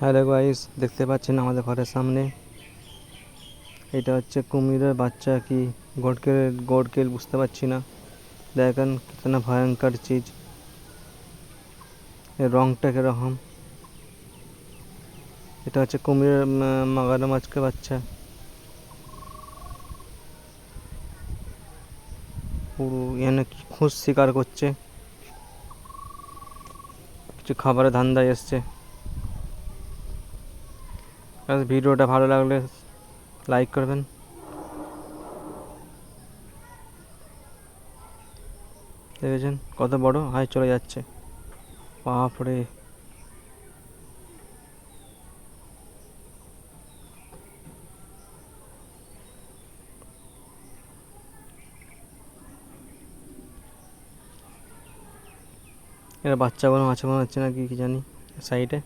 Hello guys দেখতে পাচ্ছেন আমাদের ঘরের সামনে। এটা হচ্ছে কুমিরের বাচ্চা কি? গোটকেল গোটকেল বুঝতে পারছি না। দেখেন কিতনা ভয়ঙ্কর চিজ। এর রংটা কীরকম? এটা হচ্ছে কুমিরের মাগারমাছকে বাচ্চা। পুরো এখানে খুশ শিকার করছে। কিছু খাবারের ধান্দায় এসছে। ভিডিওটা ভালো লাগলে লাইক করবেন। দেখেছেন? কত বড়? হাই, চলে যাচ্ছে। বাপরে। এরা বাচ্চাগুলো আছে মনে হচ্ছে নাকি, কি জানি সাইডে